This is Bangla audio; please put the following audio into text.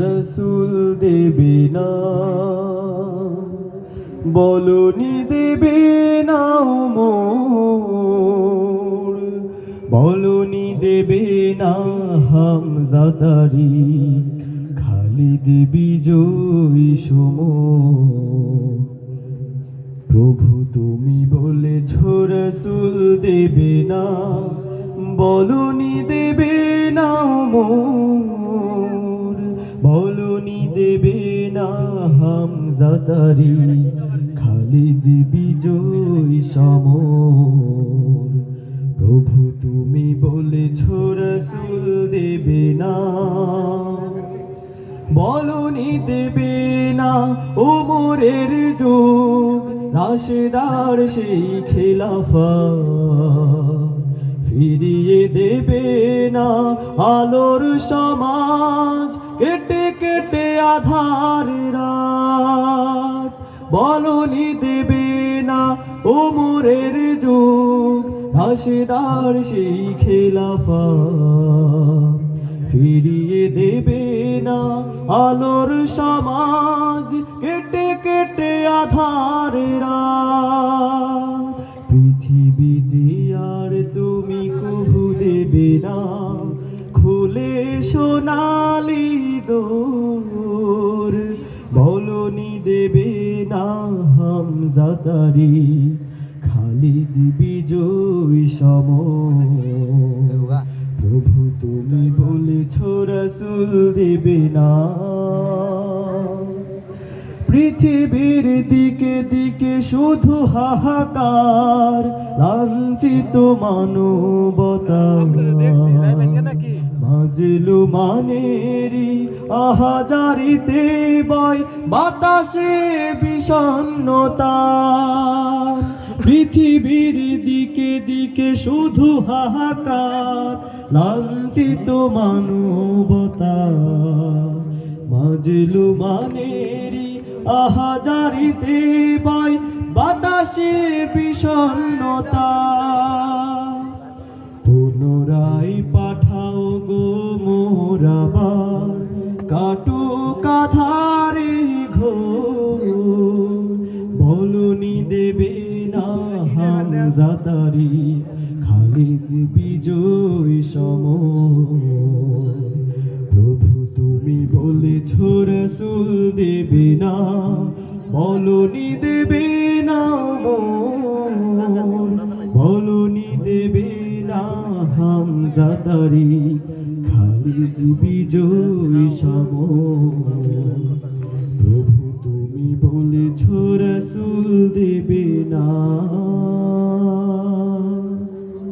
রসুল দেবে না। বলনি দেবে না মোর। বলনি দেবে না হামজাদারি খালিদ বিজয়ী সমর। প্রভু তুমি বলেছ রসুল দেবে না, বলনি দেবে না হামজাদারি খালিদ বিজয় সমর। প্রভু, তুমি বলে বলেছ, রসুল দেবে না। বলনি দেবে না ও ওমরের যোগ, রাশেদার সেই খেলাফা ফিরিয়ে দেবে না আলোর সমাজ। কেটে কেটে আধার রাত। বলনি দেবে না ওমরের যোগ। রাশেদার সেই খেলাফা ফিরিয়ে দেবে না আলোর সমাজ। কেটে কেটে আধারেরা খুলে সোনালি দোর বলনি দেবে না হামজাতারি খালিদ বিজয় সমর প্রভু, তুমি বলেছ রসুল দেবে না। পৃথিবীর দিকে দিকে শুধু হাহাকার, লাঞ্ছিত মানবতা। মাজলু মানেরি আহাজারিতে বয় বাতাসে বিষণ্ণতা। পৃথিবীর দিকে দিকে শুধু হাহাকার, লাঞ্ছিত মানবতা। মাজলু মানেরি আহাজারিতে বয় বাতাসে বিষণ্ণতা। পুনরায় পাঠাও কাটু কাধারে ঘো বলনি দেবে না হামজাতারি খালিদ বিজয় সম প্রভু তুমি বলেছ রসুল দেবে না, বলনি দেবে না বলনি দেবে না হামজাতারি খালিদ বিজয়ী সম। প্রভু তুমি বলে রসু